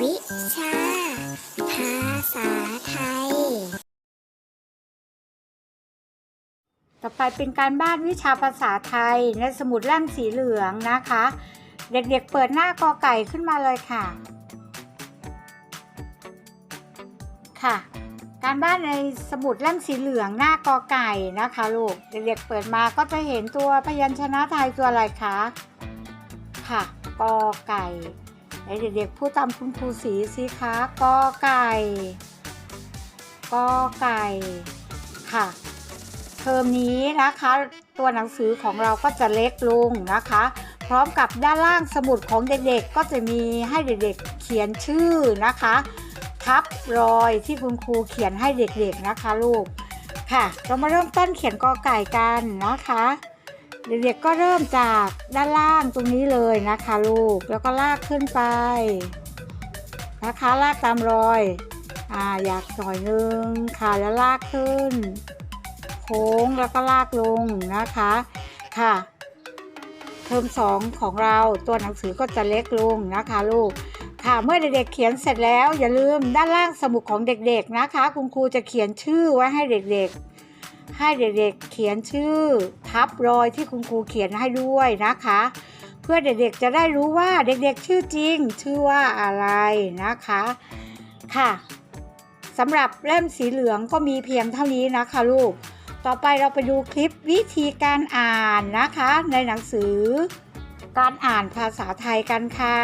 วิชา ภาษาไทย ต่อไปเป็นการบ้านวิชาภาษาไทยในสมุดเล่มสีเหลืองนะคะ เด็กๆเปิดหน้ากอไก่ขึ้นมาเลยค่ะ ค่ะ การบ้านในสมุดเล่มสีเหลืองหน้ากอไก่นะคะลูก เด็กๆเปิดมาก็จะเห็นตัวพยัญชนะไทยตัวอะไรคะ ค่ะกอไก่ เด็กๆพูดตามคุณครูสีสิคะกอไก่กอไก่ค่ะ เทอมนี้นะคะ ตัวหนังสือของเราก็จะเล็กลงนะคะ พร้อมกับด้านล่างสมุดของเด็กๆ ก็จะมีให้เด็กๆเขียนชื่อนะคะ ทับรอยที่คุณครูเขียนให้เด็กๆนะคะลูกค่ะ เรามาเริ่มต้นเขียนกอไก่กันนะคะ เด็กๆก็เริ่มจากด้านล่างตรงนี้เลยนะคะลูก แล้วก็ลากขึ้นไปนะคะลากตามรอยอ่าอยากหน่อยนึงค่ะแล้วลากขึ้น โค้งแล้วก็ลากลงนะคะค่ะเทอมสองของเราตัวหนังสือก็จะเล็กลงนะคะลูกค่ะเมื่อเด็กๆเขียนเสร็จแล้วอย่าลืมด้านล่างสมุดของเด็กๆนะคะ คุณครูจะเขียนชื่อไว้ให้เด็กๆ ให้เด็กๆเขียนชื่อ ทับรอยที่คุณครูเขียนให้ด้วยนะคะ เพื่อเด็กๆจะได้รู้ว่าเด็กๆชื่อจริง ชื่อว่าอะไรนะคะค่ะสำหรับเล่มสีเหลืองก็มีเพียงเท่านี้นะคะลูก ต่อไปเราไปดูคลิปวิธีการอ่านนะคะ ในหนังสือ การอ่านภาษาไทยกันค่ะ